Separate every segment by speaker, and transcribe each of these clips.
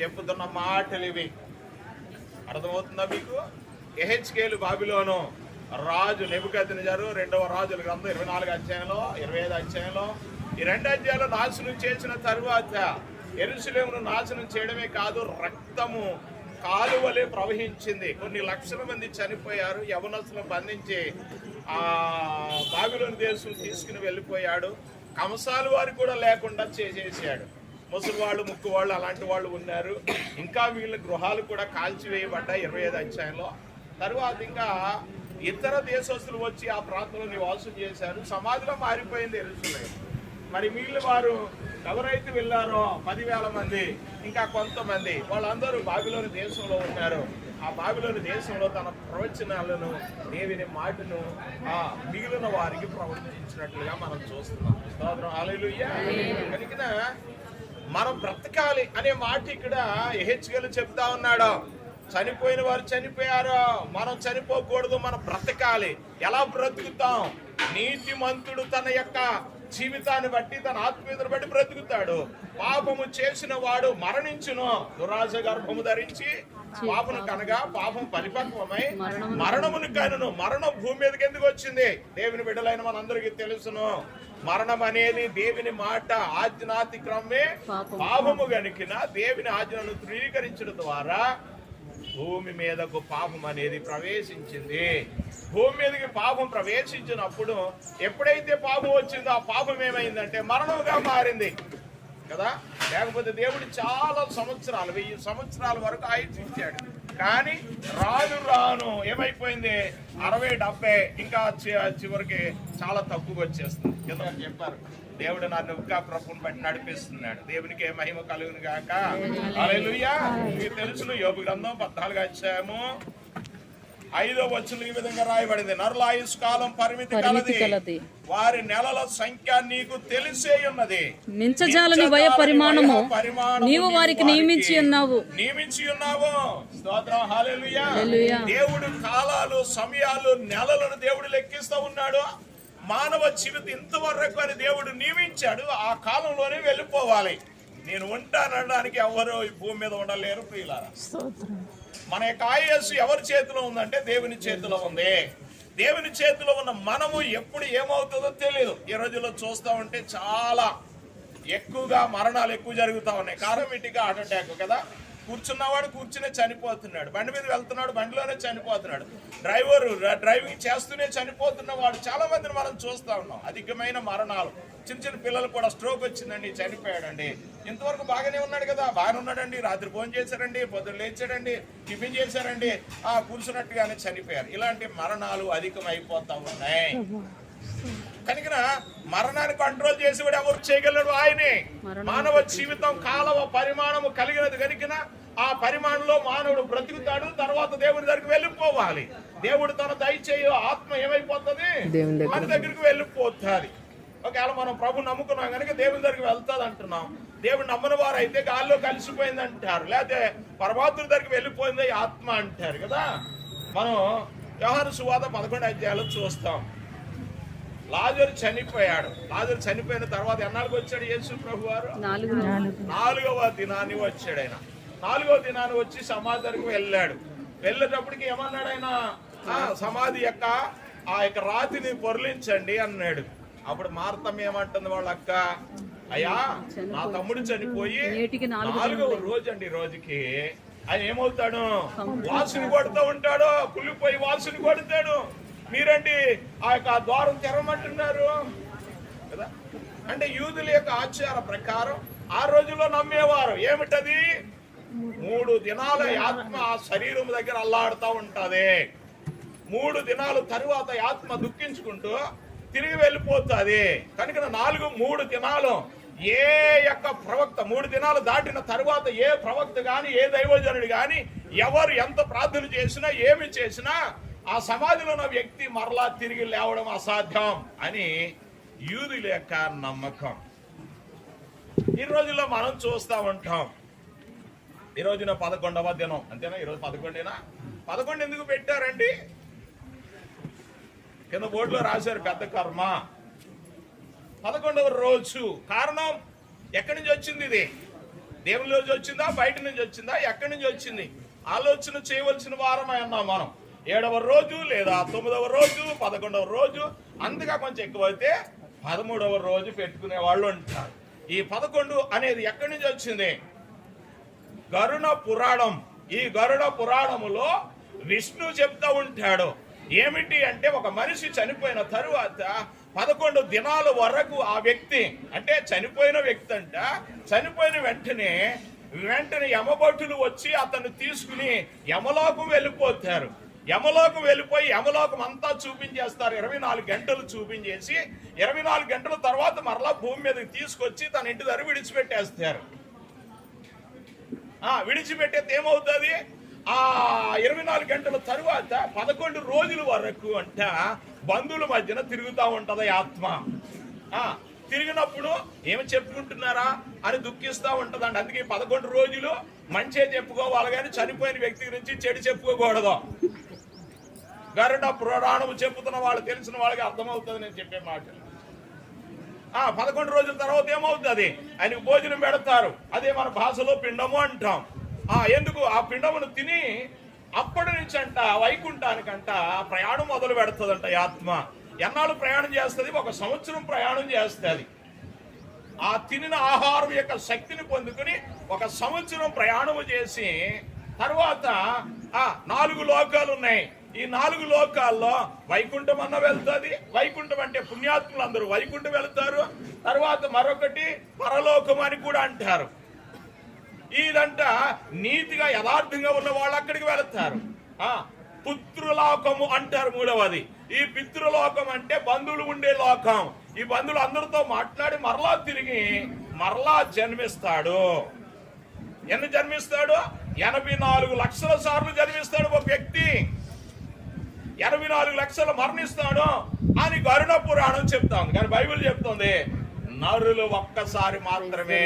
Speaker 1: చెప్పుతున్న మాటలు ఇవి అర్థమవుతుందా మీకు? ఎహెచ్కేలు బాబిలోను రాజు నెబుకద్నెజరు రెండవ రాజుల గ్రంథం ఇరవై నాలుగు అధ్యాయంలో ఇరవై ఐదు అధ్యాయంలో. ఈ రెండు అధ్యాయంలో నాశనం చేసిన తరువాత ఎరుసలేమును నాశనం చేయడమే కాదు రక్తము కాలువలే ప్రవహించింది. కొన్ని లక్షల మంది చనిపోయారు యవనస్తులను బంధించి ఆ బాబిలోని దేశం తీసుకుని వెళ్ళిపోయాడు. కంసాలు వారు కూడా లేకుండా చేసేసాడు. ముసలి వాళ్ళు ముక్కు వాళ్ళు అలాంటి వాళ్ళు ఉన్నారు. ఇంకా వీళ్ళ గృహాలు కూడా కాల్చివేయబడ్డాయి ఇరవై ఐదు అధ్యాయంలో. తర్వాత ఇంకా ఇతర దేశస్తులు వచ్చి ఆ ప్రాంతంలో నివాసం చేశారు. సమాధిలో మారిపోయింది ఎరుసలేం. మరి వీళ్ళు వారు ఎవరైతే వెళ్ళారో పదివేల మంది ఇంకా కొంతమంది వాళ్ళందరూ బాబిలోని దేశంలో ఉన్నారు. ఆ బాబిలోని దేశంలో తన ప్రవచనాలను దేవిని మాటను ఆ మిగిలిన వారికి ప్రవర్తించినట్లుగా మనం చూస్తున్నాం. స్తోత్రం. హల్లెలూయా. కనుక మనం బ్రతకాలి అనే మాట ఇక్కడ ఎహెచ్గలు చెప్తా ఉన్నాడు. చనిపోయిన వారు చనిపోయారు. మనం చనిపోకూడదు మనం బ్రతకాలి. ఎలా బ్రతుకుతాం? నీతిమంతుడు తన యొక్క జీవితాన్ని బట్టి తన ఆత్మీయతను బట్టి బ్రతుకుతాడు. పాపము చేసిన వాడు మరణించును. దురాజ గర్భము ధరించి పాపను కనగా పాపం పరిపక్వమై మరణమును కనును. మరణం భూమి మీదకి ఎందుకు వచ్చింది? దేవుని బిడ్డలైన మనందరికీ తెలుసును. మరణం అనేది దేవుని మాట ఆజ్ఞాతిక్రమే పాపము. గనికిన దేవుని ఆజ్ఞను ధృవీకరించడం ద్వారా భూమి మీదకు పాపం అనేది ప్రవేశించింది. భూమి మీదకి పాపం ప్రవేశించినప్పుడు ఎప్పుడైతే పాపం వచ్చిందో ఆ పాపం ఏమైందంటే మరణంగా మారింది. కదా? లేకపోతే దేవుడు చాలా సంవత్సరాలు వెయ్యి సంవత్సరాల వరకు ఆయుష్ ఇచ్చాడు కానీ రాను రాను ఏమైపోయింది? అరవై డెబ్బై ఇంకా చివరికి చాలా తక్కువ వచ్చేస్తుంది. కింద చెప్పారు దేవుడు నన్ను ఇంకా ప్రభుని బట్టి నడిపిస్తున్నాడు. దేవునికి ఏ మహిమ కలుగును గాక. హల్లెలూయా మీకు తెలుసును యోగు గ్రంథం పద్నాలుగు అధ్యాయము ఐదో వచ్చిన ఈ విధంగా రాయబడింది. నరుల ఆయుష్ కాలం పరిమితి కలది. వారి నెలల సంఖ్య నీకు తెలిసే ఉన్నది.
Speaker 2: మించజాలని వయ పరిమాణము.
Speaker 1: వయ పరిమాణము
Speaker 2: నీవు వారికి నియమించి ఉన్నావు.
Speaker 1: నియమించి ఉన్నావు. స్తోత్రం. హల్లెలూయా.
Speaker 2: హల్లెలూయా.
Speaker 1: దేవుడు కాలాలు సమయాలు నెలలను దేవుడు లెక్కిస్తూ ఉన్నాడు. మానవ జీవితం ఇంతవరకు అని దేవుడు నియమించాడు. ఆ కాలంలోనే వెళ్ళిపోవాలి. నేను ఉంటానడానికి ఎవరు ఈ భూమి మీద ఉండలేరు ప్రియులారా. మన యొక్క ఆయుస్సు ఎవరి చేతిలో ఉందంటే దేవుని చేతిలో ఉంది. దేవుని చేతిలో ఉన్న మనము ఎప్పుడు ఏమవుతుందో తెలియదు ఈ రోజుల్లో చూస్తా ఉంటే చాలా ఎక్కువగా మరణాలు ఎక్కువ జరుగుతా ఉన్నాయి. కారమిటిగా హార్ట్ అటాక్ కదా? కూర్చున్నవాడు కూర్చునే చనిపోతున్నాడు. బండి మీద వెళ్తున్నాడు బండిలోనే చనిపోతున్నాడు. డ్రైవర్ డ్రైవింగ్ చేస్తూనే చనిపోతున్నవాడు. చాలా మందిని మనం చూస్తా ఉన్నాం. అధికమైన మరణాలు. చిన్న చిన్న పిల్లలు కూడా స్ట్రోక్ వచ్చిందండి చనిపోయాడండి. ఇంతవరకు బాగానే ఉన్నాడు కదా. బాగానే ఉన్నాడండి రాత్రి భోజనం చేశారండి పొద్దున్న లేచాడండి టిఫిన్ చేశారండి. ఆ కూర్చున్నట్టుగానే చనిపోయారు. ఇలాంటి మరణాలు అధికమైపోతా ఉన్నాయి. కనుక మరణాన్ని కంట్రోల్ చేసి కూడా ఎవరు చేయగలడు ఆయనే. మానవ జీవితం కాలవ పరిమాణము కలిగినది కనుక ఆ పరిమాణంలో మానవుడు బ్రతుకుతాడు. తర్వాత దేవుడి దగ్గరికి వెళ్ళిపోవాలి. దేవుడు తన దయచేయ ఆత్మ ఏమైపోతుంది? మన దగ్గరికి వెళ్ళిపోతుంది. ఒకవేళ మనం ప్రభు నమ్ముకున్నాం కనుక దేవుని దగ్గరికి వెళ్తాది అంటున్నాం. దేవుడు నమ్మని వారు అయితే గాల్లో కలిసిపోయింది అంటారు లేకపోతే పరమాత్ముడి దగ్గరికి వెళ్ళిపోయింది ఆత్మ అంటారు కదా. మనం వ్యవహార సువాద పదకొండు అధ్యాయాలు చూస్తాం. లాజరు చనిపోయాడు. లాజరు చనిపోయిన తర్వాత ఎన్నాళ్ళకి వచ్చాడు యేసు ప్రభు వారు
Speaker 2: నాలుగు
Speaker 1: నాలుగవ దినాన్ని వచ్చాడు ఆయన. నాలుగవ దినాన్ని వచ్చి సమాధి దగ్గరికి వెళ్ళాడు. వెళ్ళేటప్పటికి ఏమన్నాడు ఆయన? "ఆ, సమాధి యొక్క ఆ యొక్క రాతిని పొరలించండి అన్నాడు. అప్పుడు మార్తం ఏమంటుంది వాళ్ళ అక్క? అయ్యా నా తమ్ముడు చనిపోయి నాలుగవ రోజు అండి రోజుకి. ఆయన ఏమవుతాడు? వాసుని కొడుతూ ఉంటాడు కుళ్ళిపోయి వాసుని కొడతాడు. మీరండి ఆ యొక్క ద్వారం తెరవమంటున్నారు కదా? అంటే యూదుల యొక్క ఆచార ప్రకారం ఆ రోజుల్లో నమ్మేవారు. ఏమిటది? మూడు దినాల ఆత్మ ఆ శరీరం దగ్గర అల్లాడుతూ ఉంటది. మూడు దినాలు తరువాత ఆత్మ దుఃఖించుకుంటూ తిరిగి వెళ్ళిపోతుంది. కనుక నాలుగు మూడు దినాలు ఏ యొక్క ప్రవక్త మూడు దినాలు దాటిన తర్వాత ఏ ప్రవక్త గాని ఏ దైవజనుడు గాని ఎవరు ఎంత ప్రార్థన చేసినా ఏమి చేసినా ఆ సమాధిలో ఉన్న వ్యక్తి మరలా తిరిగి లేవడం అసాధ్యం అని యూదుల యొక్క నమ్మకం. ఈ రోజుల్లో మనం చూస్తా ఉంటాం. ఈ రోజున పదకొండవ దినం అంతేనా? ఈరోజు పదకొండేనా? పదకొండు ఎందుకు పెట్టారండి? కింద బోర్డులో రాశారు పెద్ద కర్మ. పదకొండవ రోజు. కారణం ఎక్కడి నుంచి వచ్చింది ఇది? దేవుని రోజు వచ్చిందా? బయట నుంచి వచ్చిందా? ఎక్కడి నుంచి వచ్చింది? ఆలోచన చేయవలసిన వారమై అన్నాం మనం. ఏడవ రోజు లేదా తొమ్మిదవ రోజు పదకొండవ రోజు అంతగా కొంచెం ఎక్కువైతే పదమూడవ రోజు పెట్టుకునే వాళ్ళు ఉంటారు. ఈ పదకొండు అనేది ఎక్కడి నుంచి వచ్చింది? గరుడ పురాణం. ఈ గరుడ పురాణములో విష్ణు చెప్తా ఉంటాడు. ఏమిటి అంటే ఒక మనిషి చనిపోయిన తరువాత పదకొండు దినాల వరకు ఆ వ్యక్తి అంటే చనిపోయిన వ్యక్తి అంట చనిపోయిన వెంటనే వెంటనే యమభటులు వచ్చి అతను తీసుకుని యమలోకం వెళ్ళిపోతారు. యమలోకం వెళ్ళిపోయి యమలోకం అంతా చూపించేస్తారు. ఇరవై నాలుగు గంటలు చూపించేసి ఇరవై నాలుగు గంటల తర్వాత మరలా భూమి మీదకి తీసుకొచ్చి తన ఇంటి దగ్గర విడిచిపెట్టేస్తారు. ఆ విడిచిపెట్టేది ఏమవుతుంది? ఆ ఇరవై నాలుగు గంటల తరువాత పదకొండు రోజుల వరకు అంట బంధువుల మధ్యన తిరుగుతూ ఉంటుంది ఆత్మ. ఆ తిరిగినప్పుడు ఏమి చెప్పుకుంటున్నారా? అని దుఃఖిస్తూ ఉంటుందండి అందుకే పదకొండు రోజులు మంచిగా చెప్పుకోవాలి కానీ చనిపోయిన వ్యక్తి గురించి చెడు చెప్పుకోకూడదు. గరుడ పురాణము చెప్పుతున్న వాళ్ళు తెలిసిన వాళ్ళకి అర్థమవుతుంది నేను చెప్పే మాట. ఆ పదకొండు రోజుల తర్వాత ఏమవుతుంది ఆయనకు భోజనం పెడతారు. అదే మన భాషలో పిండము అంటాం. ఆ ఎందుకు? ఆ పిండమును తిని అప్పటి నుంచి అంట వైకుంఠానికంట ప్రయాణం మొదలు పెడుతుందంట ఆత్మ. ఎన్నాళ్ళు ప్రయాణం చేస్తుంది? ఒక సంవత్సరం ప్రయాణం చేస్తుంది. ఆ తినిన ఆహారం యొక్క శక్తిని పొందుకుని ఒక సంవత్సరం ప్రయాణము చేసి తర్వాత ఆ నాలుగు లోకాలు ఉన్నాయి. ఈ నాలుగు లోకాల్లో వైకుంఠం అన్న వెళ్తుంది. వైకుంఠం అంటే పుణ్యాత్ములు అందరూ వైకుంఠం వెళ్తారు. తర్వాత మరొకటి పరలోకం అని కూడా అంటారు. ఇదంట నీతిగా యథార్థంగా ఉన్న వాళ్ళు అక్కడికి వెళతారు. పుత్రులోకము అంటారు మూడవది. ఈ పితృలోకం అంటే బంధువులు ఉండే లోకం. ఈ బంధువులు అందరితో మాట్లాడి మరలా తిరిగి మరలా జన్మిస్తాడు. ఎన్ని జన్మిస్తాడు? ఎనభై నాలుగు లక్షల సార్లు జన్మిస్తాడు ఒక వ్యక్తి. ఎనభై నాలుగు లక్షలు మరణిస్తాడు అని గరుణ పురాణం చెప్తాం కానీ బైబిల్ చెప్తుంది నరులు ఒక్కసారి మాత్రమే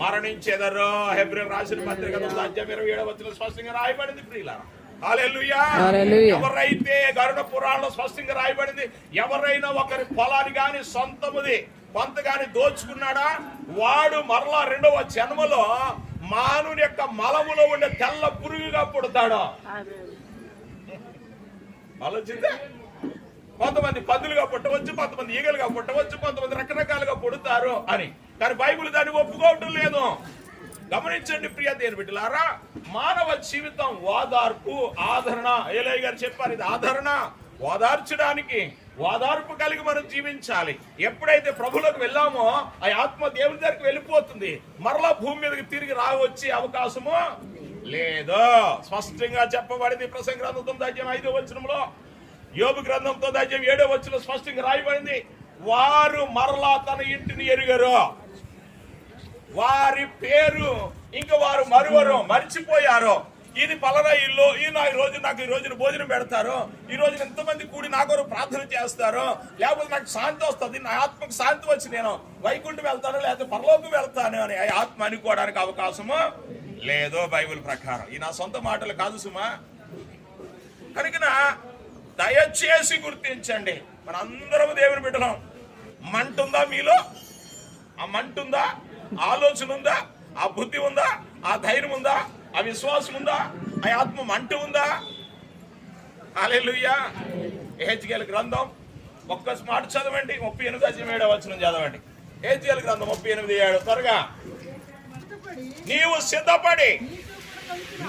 Speaker 1: మరణించేదరు? హెబ్రి రాసిన పత్రిక అధ్యాయం ఇరవై ఏడవ వచ్చిన స్పష్టంగా రాయబడింది ప్రియులారా. ఎవరైతే గరుడ పురాణంలో స్పష్టంగా రాయబడింది ఎవరైనా ఒకరి పొలాన్ని గాని సొంతముది కొంత గాని దోచుకున్నాడా? వాడు మరలా రెండవ జన్మలో మానవుని యొక్క మలములో ఉండే తెల్ల పురుగుగా పుడతాడు. ఆలోచించే. కొంతమంది పందులుగా పుట్టవచ్చు కొంతమంది ఈగలుగా పుట్టవచ్చు కొంతమంది రకరకాలుగా పుడతారు అని. కానీ బైబుల్ దాన్ని ఒప్పుకోవటం లేదు. గమనించండి ప్రియ దేని బిడ్డలారా మానవ జీవితం ఓదార్పు ఆదరణ. ఏలయ్య గారు చెప్పారు ఇది ఆదరణ. ఓదార్చడానికి ఓదార్పు కలిగి మనం జీవించాలి. ఎప్పుడైతే ప్రభులకు వెళ్ళామో ఆ ఆత్మ దేవుని దగ్గరికి వెళ్ళిపోతుంది. మరలా భూమి మీదకి తిరిగి రావచ్చే అవకాశము లేదు. స్పష్టంగా చెప్పబడింది ప్రసంగ గ్రంథం ఐదో వచనంలో యోబు గ్రంథంతో అధ్యాయం ఏడో వచ్చిన స్పష్టంగా రాయబడింది. వారు మరలా తన ఇంటిని ఎరుగరు. వారి పేరు ఇంకా వారు మరువరు మర్చిపోయారు. ఇది పలానా ఇల్లు ఈ నా ఈ రోజు నాకు ఈ రోజున భోజనం పెడతారు. ఈ రోజున ఎంతమంది కూడి నా కొరకు ప్రార్థన చేస్తారు. లేకపోతే నాకు శాంతి వస్తుంది నా ఆత్మకు శాంతి వచ్చి నేను వైకుంఠం వెళ్తాను లేకపోతే పరలోకం వెళ్తాను అని ఆత్మ అనుకోవడానికి అవకాశము లేదో బైబిల్ ప్రకారం. ఈ నా సొంత మాటలు కాదు సుమా. కనుక దయచేసి గుర్తించండి. మనందరం దేవుని బిడ్డలం. మంటుందా మీలో? ఆ మంటుందా? ఆలోచన ఉందా ఆ బుద్ధి ఉందా ఆ ధైర్యం ఉందా ఆ విశ్వాసం ఉందా ఆ ఆత్మ మంట ఉందా అలెలుయ్యా ఏహెచ్కేల గ్రంథం ఒక్క మాట చదవండి ముప్పై ఎనిమిది అధ్యాయం ఏడవ వచనం చదవండి. ఏహెచ్కేల గ్రంథం ముప్పై ఎనిమిది ఏడు. త్వరగా. నీవు సిద్ధపడి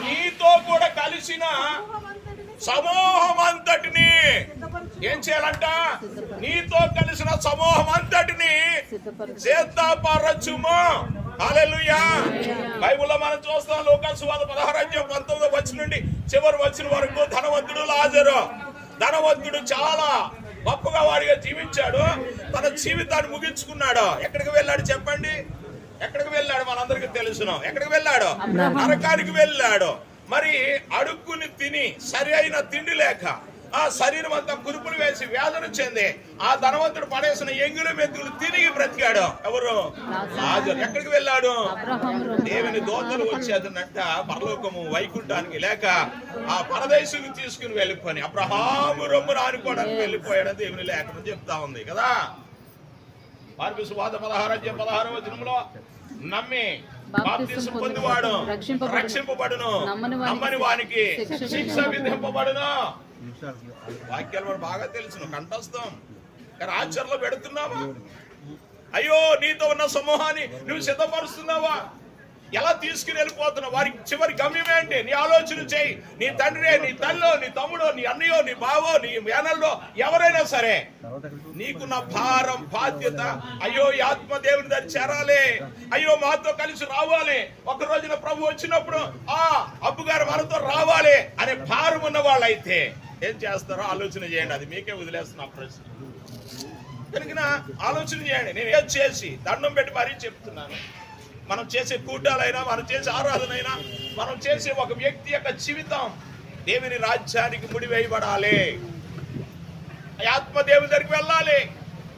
Speaker 1: నీతో కూడా కలిసిన సమూహం అంతటిని ఏం చేయాలంట? నీతో కలిసిన సమూహం అంతటిని సిద్ధపరచుము. హల్లెలూయా. బైబిల్లో మనం చూస్తాం లోకాసు వాద పదహారాజ్యం పంతొమ్మిది వచ్చిన నుండి చివరి వచ్చిన వరకు ధనవంతుడు లాజరు. ధనవంతుడు చాలా గొప్పగా వాడిగా జీవించాడు. తన జీవితాన్ని ముగించుకున్నాడు. ఎక్కడికి వెళ్ళాడు చెప్పండి? ఎక్కడికి వెళ్ళాడు? మనందరికీ తెలుసును. ఎక్కడికి వెళ్ళాడు? నరకానికి వెళ్ళాడు. మరి అడుక్కుని తిని సరి అయిన తిండి లేక ఆ శరీరం అంతా కురుపులు వేసి వేదన చెంది ఆ ధనవంతుడు పడేసిన ఎంగులు మెతులు తిరిగి బ్రతికాడు. ఎవరు? లాజరు. ఎక్కడికి వెళ్ళాడు? దేవుని దోతలు వచ్చేదన్నట్ట పరలోకము వైకుంఠానికి లేక ఆ పరదేశుకు తీసుకుని వెళ్ళిపోయి అబ్రహాము రొమ్మును ఆనుకోవడానికి వెళ్ళిపోయాడని దేవుని లేఖనం చెప్తా ఉంది కదా. మార్పు సువాత పదహారు అధ్యాయం పదహారు వచనంలో నమ్మి బాప్తిసం పొందువాడు.
Speaker 2: రక్షింపబడును.
Speaker 1: రక్షింపబడును.
Speaker 2: నమ్మని వానికి శిక్ష
Speaker 1: విధింపబడును. వాక్యాలు బాగా తెలుసును. కంఠస్థం. కానీ ఆచరణలో పెడుతున్నావా? అయ్యో నీతో ఉన్న సమూహాన్ని నువ్వు సిద్ధపరుస్తున్నావా? ఎలా తీసుకుని వెళ్ళిపోతున్నావు వారికి చివరి గమ్యం ఏంటి నీ ఆలోచన చేయి. నీ తండ్రి నీ తల్లో నీ తమ్ముడో నీ అన్నయో నీ బావో నీ మేనల్లో ఎవరైనా సరే నీకున్న భారం బాధ్యత అయ్యో ఈ ఆత్మ దేవుని దగ్గర చేరాలి. అయ్యో మాతో కలిసి రావాలి. ఒక రోజున ప్రభు వచ్చినప్పుడు ఆ అబ్బుగారు గారు మనతో రావాలి అనే భారం ఉన్న వాళ్ళైతే ఏం చేస్తారో ఆలోచన చేయండి. అది మీకే వదిలేస్తున్నా ప్రశ్న. కనుక ఆలోచన చేయండి. నేను ఏం చేసి దండం పెట్టి మరీ చెప్తున్నాను. మనం చేసే కూటాలైనా మనం చేసే ఆరాధన అయినా మనం చేసే ఒక వ్యక్తి యొక్క జీవితం దేవుని రాజ్యానికి ముడివేయబడాలి. ఆ ఆత్మ దేవుని దగ్గరికి వెళ్ళాలి.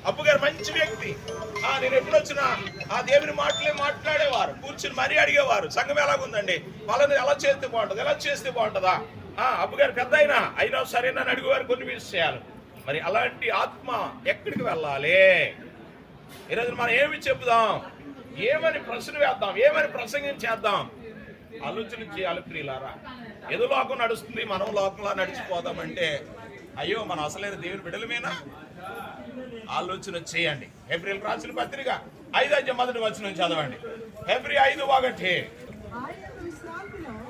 Speaker 1: అప్పుగారు మంచి వ్యక్తి. ఆ నేను ఎప్పుడు వచ్చినా ఆ దేవుని మాటలే మాట్లాడేవారు. కూర్చుని మరీ అడిగేవారు. సంఘం ఎలాగుందండి? వాళ్ళని ఎలా చేస్తే బాగుంటుంది? ఎలా చేస్తే బాగుంటుందా? ఆ అప్పు పెద్ద అయినా అయినా సరే నన్ను అడిగేవారు కొన్ని విషయాలు. మరి అలాంటి ఆత్మ ఎక్కడికి వెళ్ళాలి? ఈరోజు మనం ఏమి చెబుదాం? ఏమని ప్రశ్న వేద్దాం ఏమని ప్రసంగం చేద్దాం? ఆలోచన చేయాలి ప్రియులారా. ఏదో లోకం నడుస్తుంది మనం లోకంలో నడిచిపోదామంటే అయ్యో మనం అసలైన దేవుని బిడలమేనా ఆలోచన చేయండి. ఏప్రిల్ రాసిన పత్రిక ఐదు మొదటి వచ్చిన చదవండి. ఏప్రిల్ ఐదు ఒకటి.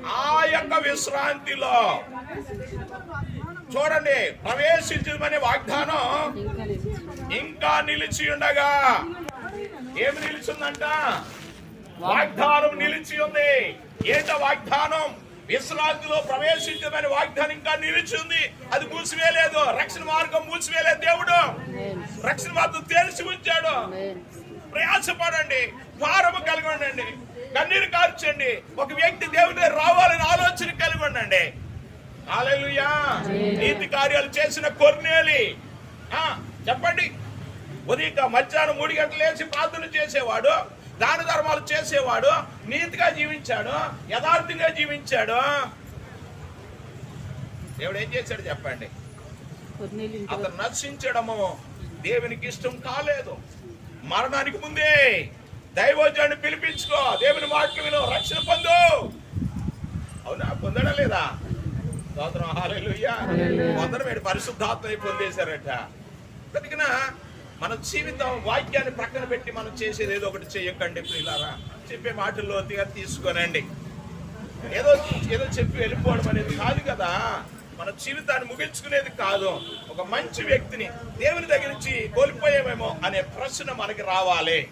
Speaker 3: ఆ యొక్క విశ్రాంతిలో
Speaker 1: చూడండి ప్రవేశించమనే వాగ్దానం
Speaker 2: ఇంకా నిలిచి
Speaker 1: ఉండగా ఏమి నిలిచిందంట? వాగ్దానం నిలిచి ఉంది. ఏంట వాగ్దానం? విశ్రాంతిలో ప్రవేశించమని వాగ్దానం ఇంకా నిలిచి ఉంది. అది మూసివేయలేదు. రక్షణ మార్గం మూసివేయలేదు దేవుడు. రక్షణ మార్గం తెరిచి ఉంచాడు. ప్రయాసపడండి. భారము కలిగి ఉండండి. కన్నీరు కార్చండి. ఒక వ్యక్తి దేవుని దగ్గర రావాలని ఆలోచన కలిగి ఉండండి. నీతి కార్యాలు చేసిన కొర్నేలి. ఆ, చెప్పండి. ఉదయం మధ్యాహ్నం మూడు గంటలు లేచి ప్రార్థన చేసేవాడు దాన ధర్మాలు చేసేవాడు నీతిగా జీవించాడు యథార్థంగా జీవించాడు. దేవుడు ఏం చేశాడు చెప్పండి? అతను నశించడము దేవునికి ఇష్టం కాలేదు. మరణానికి ముందే దైవోజాన్ని పిలిపించుకో దేవుని విను రక్షణ పొందు. అవునా? పొందడం లేదా? స్తోత్రం. పొందడం ఏంటి పరిశుద్ధాత్మ పొందేశారట. కనుక మన జీవితం వాక్యాన్ని ప్రక్కన పెట్టి మనం చేసేది ఏదో ఒకటి చేయకండి ప్రియులారా. చెప్పే మాటల్లో అతిగా తీసుకోనండి. ఏదో ఏదో చెప్పి వెళ్ళిపోవడం అనేది కాదు కదా. మన జీవితాన్ని ముగించుకునేది కాదు. ఒక మంచి వ్యక్తిని దేవుని దగ్గర నుంచి కోల్పోయామేమో అనే ప్రశ్న మనకి రావాలి.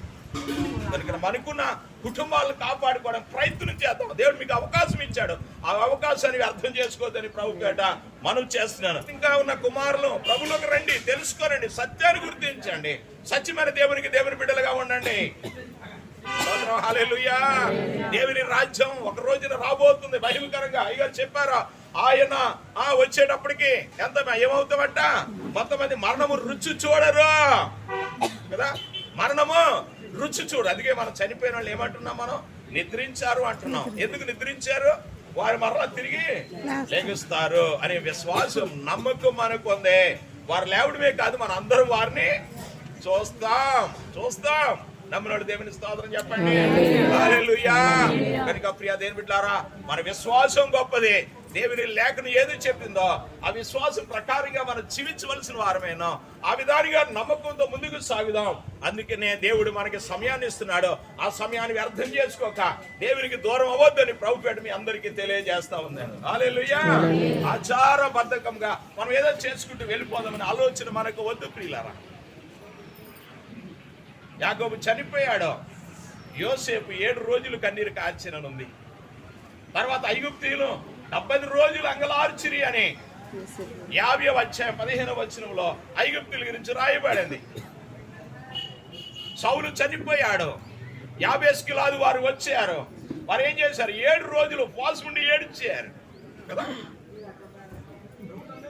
Speaker 1: మనకున్న కుటుంబాలను కాపాడుకోవడం ప్రయత్నం చేద్దాం. దేవుడు మీకు అవకాశం ఇచ్చాడు. ఆ అవకాశాన్ని అర్థం చేసుకోవద్దని ప్రభు పేట మనం చేస్తున్నాను. ఇంకా ఉన్న కుమారులు ప్రభులోకి రండి తెలుసుకోరండి సత్యాన్ని గుర్తించండి. సత్యమైన దేవునికి దేవుని బిడ్డలుగా ఉండండి. దేవుని రాజ్యం ఒక రోజున రాబోతుంది భయంకరంగా అయ్యగారు చెప్పారు? ఆయన ఆ వచ్చేటప్పటికి ఎంత ఏమవుతామంట కొంతమంది మరణము రుచి చూడరు. కదా? మరణము రుచి చూడు అందుకే మనం చనిపోయిన వాళ్ళు ఏమంటున్నాం మనం? నిద్రించారు అంటున్నాం. ఎందుకు నిద్రించారు? వారు మరలా తిరిగి లెగుస్తారు అనే విశ్వాసం నమ్మకం మనకు ఉంది. వారు లేవడమే కాదు మన అందరం వారిని చూస్తాం. చూస్తాం. నమ్మినోడు దేవుని స్తోత్రం చెప్పండి. కనుక ప్రియ దేవుని బిడ్డారా మన విశ్వాసం గొప్పది. దేవుని లేఖను ఏది చెప్పిందో ఆ విశ్వాసం ప్రకారంగా మనం జీవించవలసిన వారమేనో? ఆ విధానిగా నమ్మకంతో ముందుకు సాగుదాం. అందుకనే దేవుడు మనకి సమయాన్ని ఇస్తున్నాడు. ఆ సమయాన్ని వ్యర్థం చేసుకోక దేవునికి దూరం అవ్వద్దని ప్రభుపేట మీ అందరికీ తెలియజేస్తా ఉందండి హల్లెలూయా! ఆచారబద్ధకంగా మనం ఏదో చేసుకుంటూ వెళ్ళిపోదామని ఆలోచన మనకు వద్దు ప్రియులారా. యాకోబు చనిపోయాడు. యోసేపు ఏడు రోజులు కన్నీరు కార్చిననుంది తర్వాత ఐగుప్తీయులు డెబ్బై రోజులు అంగలార్చిరి అని యాభై వచ్చాయి పదిహేను వచనంలో ఐగుప్తుల గురించి రాయబడింది. సౌలు చనిపోయాడు. యాభై కిలాలు వారు వచ్చారు. వారు ఏం చేశారు? ఏడు రోజులు ఉపవాసం ఉండి ఏడ్చారు. కదా?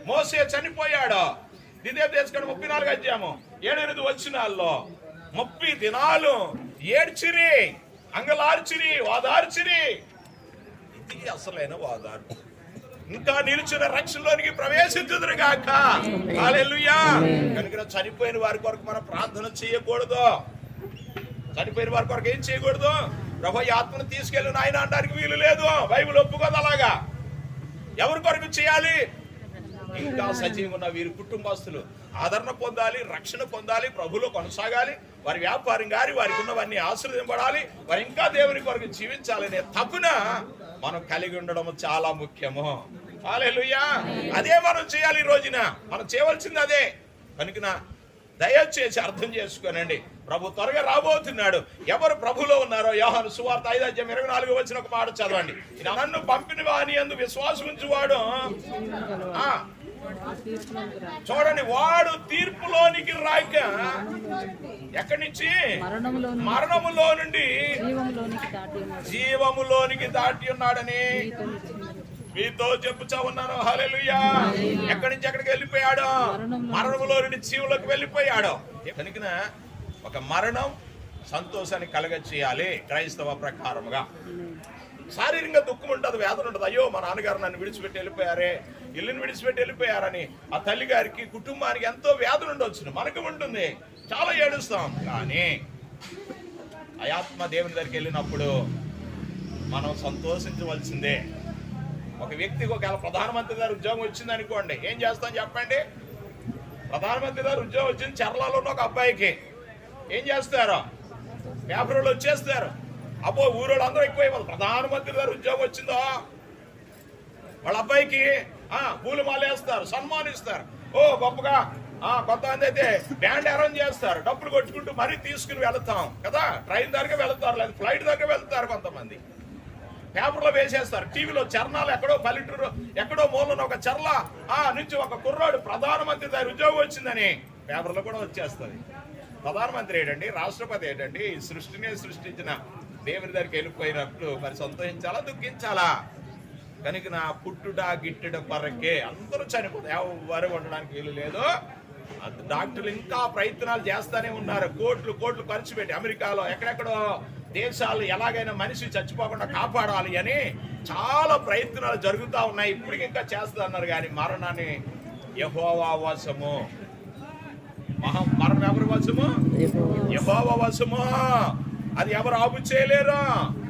Speaker 1: మోసే చనిపోయాడు. దిదే తీసుకొని ముప్పై నాలుగు అధ్యాయము ఏడెనిమిది వచ్చినాల్లో ముప్పై దినాలు ఏడ్చిరి అంగలార్చిరి వాదార్చిరి. ఇది అసలైన వాదాలు ఇంకా నిలిచిన రక్షణలోనికి ప్రవేశించుదురు గాక కనుక చనిపోయిన వారి కొరకు మనం ప్రార్థన చేయకూడదు. చనిపోయిన వారి కొరకు ఏం చేయకూడదు? ప్రభు ఈ ఆత్మను తీసుకెళ్ళి ఆయన అనడానికి వీలు లేదు. బైబుల్ ఒప్పుకోదు అలాగా. ఎవరి కొరకు చేయాలి? ఇంకా సజీవంగా ఉన్న వీరి కుటుంబస్తులు ఆదరణ పొందాలి రక్షణ పొందాలి ప్రభులో కొనసాగాలి వారి వ్యాపారం గారి వారికి ఉన్నవన్నీ ఆశీర్వదింపడాలి వారు ఇంకా దేవుని కొరకు జీవించాలనే తప్పున మనం కలిగి ఉండడం చాలా ముఖ్యము. హల్లెలూయా! అదే మనం చేయాలి ఈ రోజున. మనం చేయవలసింది అదే. కనుక దయచేసి అర్థం చేసుకోనండి. ప్రభు త్వరగా రాబోతున్నాడు. ఎవరు ప్రభులో ఉన్నారో యోహాను సువార్త ఐదాజ్యం ఇరవై నాలుగు వచ్చిన ఒక మాట చదవండి. నన్ను పంపిన వాని అందు విశ్వాసం ఉంచువాడు. చూడండి వాడు తీర్పులోనికి రాక ఎక్కడి నుంచి? మరణములో నుండి జీవములోనికి దాటి ఉన్నాడని మీతో చెప్పుచా ఉన్నాను. హల్లెలూయా. ఎక్కడి నుంచి ఎక్కడికి వెళ్ళిపోయాడు? మరణములో నుండి జీవులోకి వెళ్ళిపోయాడు. కనుక ఒక మరణం సంతోషాన్ని కలగ చేయాలి క్రైస్తవ ప్రకారముగా. శారీరకంగా దుఃఖం ఉంటుంది వేదన ఉంటుంది అయ్యో మా నాన్నగారు నన్ను విడిచిపెట్టి వెళ్ళిపోయారే ఇల్లుని విడిచిపెట్టి వెళ్ళిపోయారని ఆ తల్లి గారికి కుటుంబానికి ఎంతో వేదన ఉండొచ్చు మనకు ఉంటుంది. చాలా ఏడుస్తాం. కానీ అయాత్మ దేవుని దగ్గరికి వెళ్ళినప్పుడు మనం సంతోషించవలసిందే. ఒక వ్యక్తికి ఒకవేళ ప్రధానమంత్రి గారు ఉద్యోగం వచ్చింది అనుకోండి ఏం చేస్తాం చెప్పండి? ప్రధానమంత్రి గారు ఉద్యోగం వచ్చింది చర్లలో ఉన్న ఒక అబ్బాయికి ఏం చేస్తారు? పేపర్లు వచ్చేస్తారు. అబ్బో ఊరోళ్ళు అందరూ ఎక్కువైపోదు ప్రధానమంత్రి గారు ఉద్యోగం వచ్చిందో? వాళ్ళ అబ్బాయికి ఆ పూలు మాలేస్తారు సన్మానిస్తారు. ఓ గొప్పగా ఆ కొంతమంది అయితే బ్యాండ్ అరేంజ్ చేస్తారు. డబ్బులు కొట్టుకుంటూ మరీ తీసుకుని వెళ్తాం. కదా? ట్రైన్ దగ్గర వెళ్తారు లేదా ఫ్లైట్ దగ్గర వెళ్తారు కొంతమంది. పేపర్లో వేసేస్తారు. టీవీలో చరణాలు ఎక్కడో పల్లెటూరు ఎక్కడో మూలన ఒక చర్ల ఆ నుంచి ఒక కుర్రాడు ప్రధానమంత్రి దాని ఉద్యోగం వచ్చిందని పేపర్లో కూడా వచ్చేస్తుంది. ప్రధానమంత్రి ఏంటండి? రాష్ట్రపతి ఏంటండి? ఈ సృష్టించిన దేవుని దగ్గరికి వెళ్ళిపోయినప్పుడు మరి సంతోషించాలా దుఃఖించాలా? కనుక నా పుట్టుట గిట్టుట కొరకే అందరూ చనిపోతారు. ఎవరు ఉండడానికి వీలు లేదు. డాక్టర్లు ఇంకా ప్రయత్నాలు చేస్తానే ఉన్నారు. కోట్లు కోట్లు ఖర్చు పెట్టి అమెరికాలో ఎక్కడెక్కడో దేశాలు ఎలాగైనా మనిషి చచ్చిపోకుండా కాపాడాలి అని చాలా ప్రయత్నాలు జరుగుతూ ఉన్నాయి. ఇప్పటికి ఇంకా చేస్తా అన్నారు కానీ మరణాన్ని యహోవా వశము మహా మరణం ఎవరి వశము యహోవా వశము అది ఎవరు ఆపు చేయలేరు.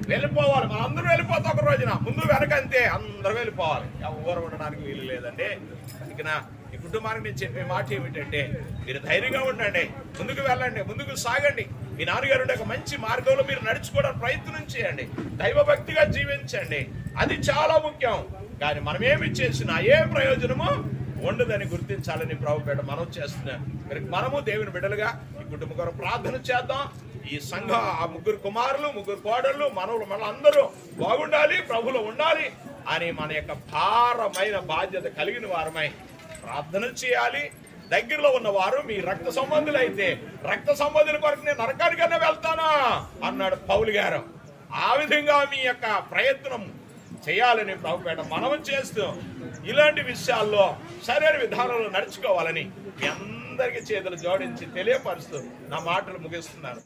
Speaker 1: వెళ్ళిపోవాలి. మనం అందరూ వెళ్ళిపోతాం ఒక రోజున. ముందు వెనక అంతే. అందరూ వెళ్ళిపోవాలి. ఎవరు ఉండడానికి వీలు లేదండి. అందుకేనా ఈ కుటుంబానికి నేను చెప్పే మాట ఏమిటంటే మీరు ధైర్యంగా ఉండండి. ముందుకు వెళ్ళండి. ముందుకు సాగండి. మీ నాన్నగారు ఉండే ఒక మంచి మార్గంలో మీరు నడుచుకోవడానికి ప్రయత్నం చేయండి. దైవభక్తిగా జీవించండి. అది చాలా ముఖ్యం. కానీ మనం ఏమి చేసినా ఏ ప్రయోజనము ఉండదని గుర్తించాలని ప్రభుపేట మనం చేస్తున్నాం మనము దేవుని బిడ్డలుగా ఈ కుటుంబం కొరకు ప్రార్థన చేద్దాం. ఈ సంఘ ఆ ముగ్గురు కుమారులు ముగ్గురు కోడళ్ళు మనవులు మన అందరూ బాగుండాలి ప్రభులు ఉండాలి అని మన యొక్క భారమైన బాధ్యత కలిగిన వారమై ప్రార్థన చేయాలి. దగ్గరలో ఉన్నవారు మీ రక్త సంబంధులు అయితే రక్త సంబంధుల కొరకు నేను నరకానికన్నా వెళ్తానా? అన్నాడు పౌలు గారు. ఆ విధంగా మీ యొక్క ప్రయత్నం చేయాలని ప్రభుపేట మనం చేస్తూ ఇలాంటి విషయాల్లో సరైన విధానంలో నడుచుకోవాలని మీ అందరికీ చేతులు జోడించి తెలియపరుస్తూ నా మాటలు ముగిస్తున్నాను